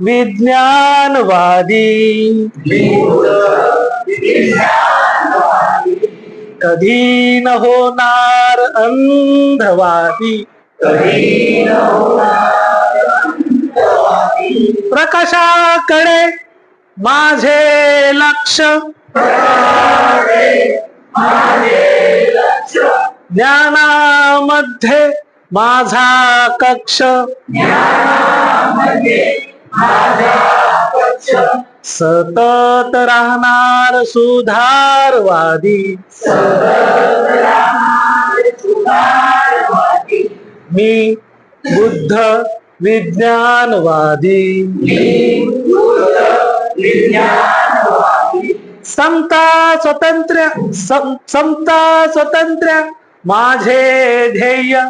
विज्ञानवादी। कधी न होणार अंधवादी। प्रकाशाकडे माझे लक्ष। ज्ञानामध्ये माझा कक्ष। सतत राहणार सुधारवादी. मी बुद्ध विज्ञानवादी. समता स्वतंत्र सम- समता स्वतंत्र माझे ध्येय.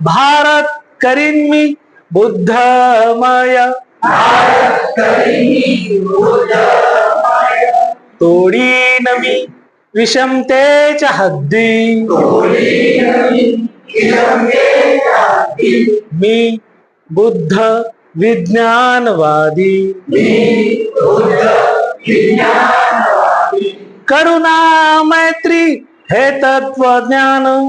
भारत करीन मी बुद्धमय. तोडीन मी विषमतेच्या हद्दी. मी बुद्ध विज्ञानवादी. करुणा मैत्री हे तत्वज्ञान.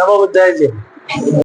Na mão dele.